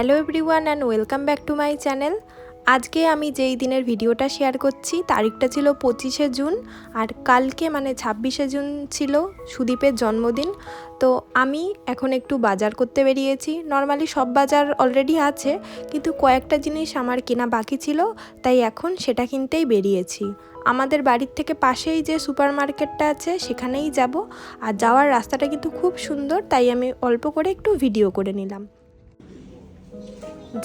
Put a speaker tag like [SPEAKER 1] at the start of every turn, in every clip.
[SPEAKER 1] Hello everyone and welcome back to my channel. আজকে আমি যেই দিনের ভিডিওটা শেয়ার করছি, তারিখটা ছিল পঁচিশে জুন আর কালকে মানে ছাব্বিশে জুন ছিল সুদীপের জন্মদিন। তো আমি এখন একটু বাজার করতে বেরিয়েছি। নর্মালি সব বাজার অলরেডি আছে, কিন্তু কয়েকটা জিনিস আমার কেনা বাকি ছিল, তাই এখন সেটা কিনতেই বেরিয়েছি। আমাদের বাড়ির থেকে পাশেই যে সুপার মার্কেটটা আছে, সেখানেই যাব। আর যাওয়ার রাস্তাটা কিন্তু খুব সুন্দর, তাই আমি অল্প করে একটু ভিডিও করে নিলাম।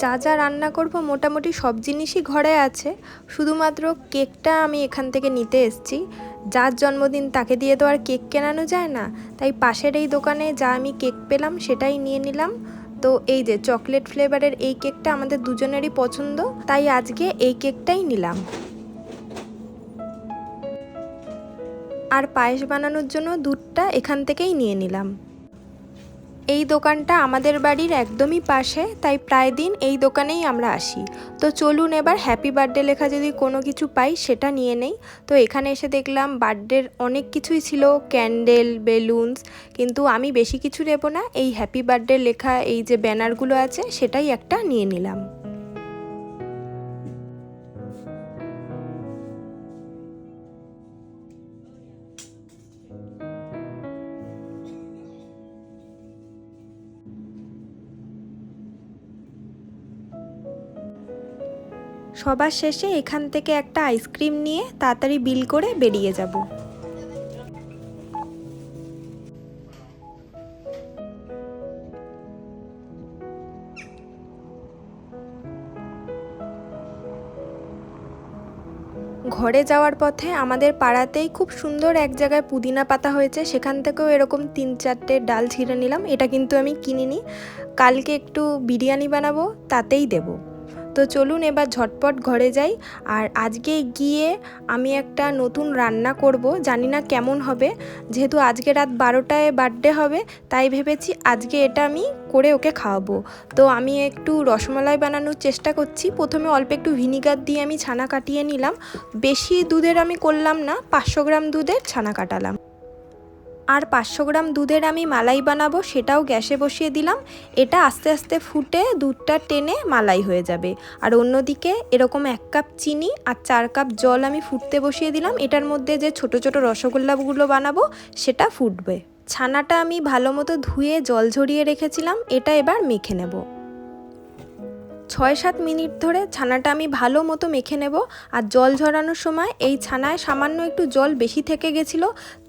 [SPEAKER 1] যা যা রান্না করব মোটামুটি সব জিনিসই ঘরে আছে। শুধুমাত্র কেকটা আমি এখান থেকে নিতে এসেছি। যার জন্মদিন তাকে দিয়ে তো আর কেক কেনানো যায় না। তাই পাশের এই দোকানে যা আমি কেক পেলাম সেটাই নিয়ে নিলাম। তো এই যে চকলেট ফ্লেভারের এই কেকটা আমাদের দুজনেরই পছন্দ, তাই আজকে এই কেকটাই নিলাম। আর পায়েস বানানোর জন্য দুধটা এখান থেকেই নিয়ে নিলাম। এই দোকানটা আমাদের বাড়ির একদমই পাশে, তাই প্রায় দিন এই দোকানেই আমরা আসি। তো চলুন এবার হ্যাপি বার্থডে লেখা যদি কোনো কিছু পাই সেটা নিয়ে নেই। তো এখানে এসে দেখলাম বার্থডের অনেক কিছুই ছিল ক্যান্ডেল বেলুনস কিন্তু আমি বেশি কিছু নেব না। এই হ্যাপি বার্থডে লেখা এই যে ব্যানারগুলো আছে, সেটাই একটা নিয়ে নিলাম। সবার শেষে এখান থেকে একটা আইসক্রিম নিয়ে তাড়াতাড়ি বিল করে বেরিয়ে যাব। ঘরে যাওয়ার পথে আমাদের পাড়াতেই খুব সুন্দর এক জায়গায় পুদিনা পাতা হয়েছে, সেখান থেকেও এরকম তিন চারটে ডাল ছিঁড়ে নিলাম, এটা কিন্তু আমি কিনিনি। কালকে একটু বিরিয়ানি বানাবো, তাতেই দেবো। তো চলুন এবার ঝটপট ঘরে যাই। আর আজকে গিয়ে আমি একটা নতুন রান্না করব। জানি না কেমন হবে। যেহেতু আজকে রাত বারোটায় বার্থডে হবে, তাই ভেবেছি আজকে এটা আমি করে ওকে খাওয়াবো। তো আমি একটু রসমালাই বানানোর চেষ্টা করছি। প্রথমে অল্প একটু ভিনিগার দিয়ে আমি ছানা কাটিয়ে নিলাম। বেশি দুধের আমি করলাম না, পাঁচশো গ্রাম দুধের ছানা কাটালাম। আর পাঁচশো গ্রাম দুধের আমি মালাই বানাবো, সেটাও গ্যাসে বসিয়ে দিলাম। এটা আস্তে আস্তে ফুটে দুধটা টেনে মালাই হয়ে যাবে। আর অন্যদিকে এরকম এক কাপ চিনি আর চার কাপ জল আমি ফুটতে বসিয়ে দিলাম। এটার মধ্যে যে ছোট ছোট রসগোল্লাগুলো বানাবো, সেটা ফুটবে। ছানাটা আমি ভালো মতো ধুয়ে জল ঝরিয়ে রেখেছিলাম, এটা এবার মেখে নেব। ছয় সাত মিনিট ধরে ছানাটা আমি ভালো মতো মেখে নেব আর জল ঝরানোর সময় এই ছানায় সামান্য একটু জল বেশি থেকে গেছিল,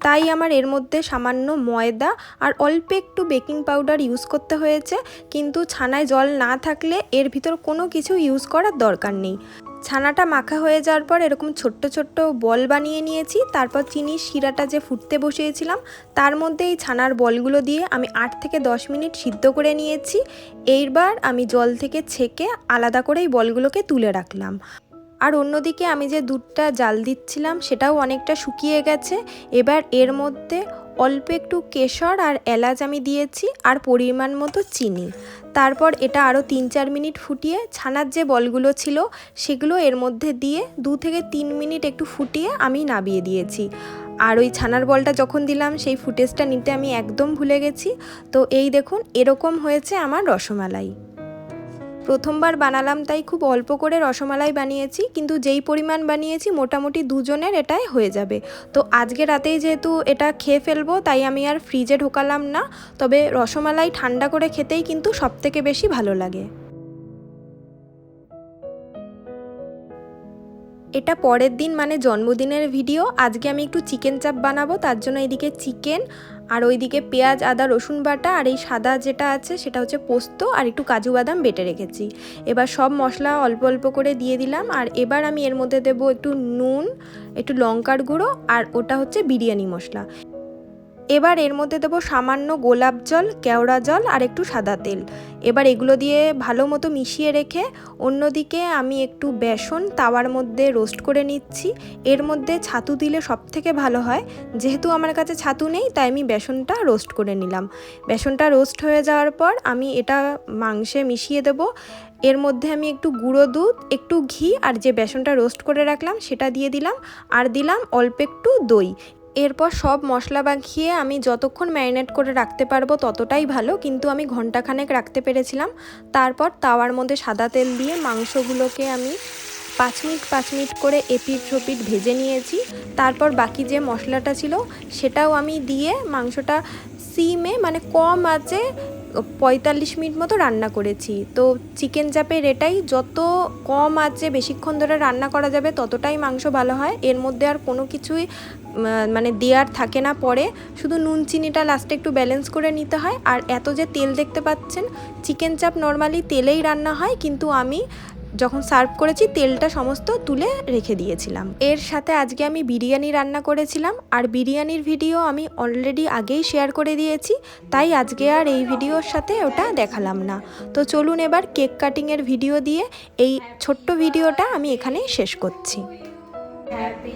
[SPEAKER 1] তাই আমার এর মধ্যে সামান্য ময়দা আর অল্প একটু বেকিং পাউডার ইউজ করতে হয়েছে, কিন্তু ছানায় জল না থাকলে এর ভিতর কোনো কিছু ইউজ করার দরকার নেই। ছানাটা মাখা হয়ে যাওয়ার পর এরকম ছোট্ট ছোট্ট বল বানিয়ে নিয়েছি। তারপর চিনির শিরাটা যে ফুটতে বসিয়েছিলাম, তার মধ্যে এই ছানার বলগুলো দিয়ে আমি আট থেকে দশ মিনিট সিদ্ধ করে নিয়েছি। এইবার আমি জল থেকে ছেঁকে আলাদা করে এই বলগুলোকে তুলে রাখলাম। আর অন্যদিকে আমি যে দুধটা জাল দিচ্ছিলাম, সেটাও অনেকটা শুকিয়ে গেছে। এবার এর মধ্যে অল্প একটু কেশর আর এলাচ আমি দিয়েছি আর পরিমাণ মতো চিনি। তারপর এটা আরও তিন চার মিনিট ফুটিয়ে ছানার যে বলগুলো ছিল সেগুলো এর মধ্যে দিয়ে দু থেকে তিন মিনিট একটু ফুটিয়ে আমি নাবিয়ে দিয়েছি। আর ওই ছানার বলটা যখন দিলাম সেই ফুটেজটা নিতে আমি একদম ভুলে গেছি। তো এই দেখুন, এরকম হয়েছে আমার রসমালাই। প্রথমবার বানালাম তাই খুব অল্প করে রসমালাই বানিয়েছি, কিন্তু যেই পরিমাণ বানিয়েছি মোটামুটি দুজনের এটাই হয়ে যাবে। তো আজকে রাতেই যেহেতু এটা খেয়ে ফেলব, তাই আমি আর ফ্রিজে ঢোকালাম না। তবে রসমালাই ঠান্ডা করে খেতেই কিন্তু সবথেকে বেশি ভালো লাগে। এটা পরের দিন মানে জন্মদিনের ভিডিও। আজকে আমি একটু চিকেন চাপ বানাবো, তার জন্য এদিকে চিকেন আর ওইদিকে পেঁয়াজ, আদা, রসুন বাটা আর এই সাদা যেটা আছে সেটা হচ্ছে পোস্ত আর একটু কাজু বাদাম বেটে রেখেছি। এবার সব মশলা অল্প অল্প করে দিয়ে দিলাম আর এবার আমি এর মধ্যে দেব একটু নুন, একটু লঙ্কার গুঁড়ো আর ওটা হচ্ছে বিরিয়ানি মশলা। এবার এর মধ্যে দেবো সামান্য গোলাপ জল, কেওড়া জল আর একটু সাদা তেল। এবার এগুলো দিয়ে ভালো মতো মিশিয়ে রেখে অন্যদিকে আমি একটু বেসন তাওয়ার মধ্যে রোস্ট করে নিচ্ছি। এর মধ্যে ছাতু দিলে সব থেকে ভালো হয়। যেহেতু আমার কাছে ছাতু নেই, তাই আমি বেসনটা রোস্ট করে নিলাম। বেসনটা রোস্ট হয়ে যাওয়ার পর আমি এটা মাংসে মিশিয়ে দেব। এর মধ্যে আমি একটু গুঁড়ো দুধ, একটু ঘি আর যে বেসনটা রোস্ট করে রাখলাম সেটা দিয়ে দিলাম। আর দিলাম অল্প একটু দই। এরপর সব মশলা মাখিয়ে আমি যতক্ষণ ম্যারিনেট করে রাখতে পারব ততটাই ভালো, কিন্তু আমি ঘন্টাখানেক রাখতে পেরেছিলাম। তারপর তাওয়ার মধ্যে সাদা তেল দিয়ে মাংসগুলোকে আমি পাঁচ মিনিট পাঁচ মিনিট করে এপিট সপিট ভেজে নিয়েছি। তারপর বাকি যে মশলাটা ছিল সেটাও আমি দিয়ে মাংসটা সিমে মানে কম আছে পঁয়তাল্লিশ মিনিট মতো রান্না করেছি। তো চিকেন চাপের এটাই, যত কম আছে বেশিক্ষণ ধরে রান্না করা যাবে, ততটাই মাংস ভালো হয়। এর মধ্যে আর কোনো কিছুই মানে দেয়ার থাকে না পরে। শুধু নুন চিনিটা লাস্টে একটু ব্যালেন্স করে নিতে হয়। আর এত যে তেল দেখতে পাচ্ছেন, চিকেন চাপ নর্মালি তেলেই রান্না হয়, কিন্তু আমি যখন সার্ভ করেছি, তেলটা সমস্ত তুলে রেখে দিয়েছিলাম। এর সাথে আজকে আমি বিরিয়ানি রান্না করেছিলাম, আর বিরিয়ানির ভিডিও আমি অলরেডি আগেই শেয়ার করে দিয়েছি, তাই আজকে আর এই ভিডিওর সাথে ওটা দেখালাম না। তো চলুন এবার কেক কাটিংয়ের ভিডিও দিয়ে এই ছোট্ট ভিডিওটা আমি এখানেই শেষ করছি।
[SPEAKER 2] Happy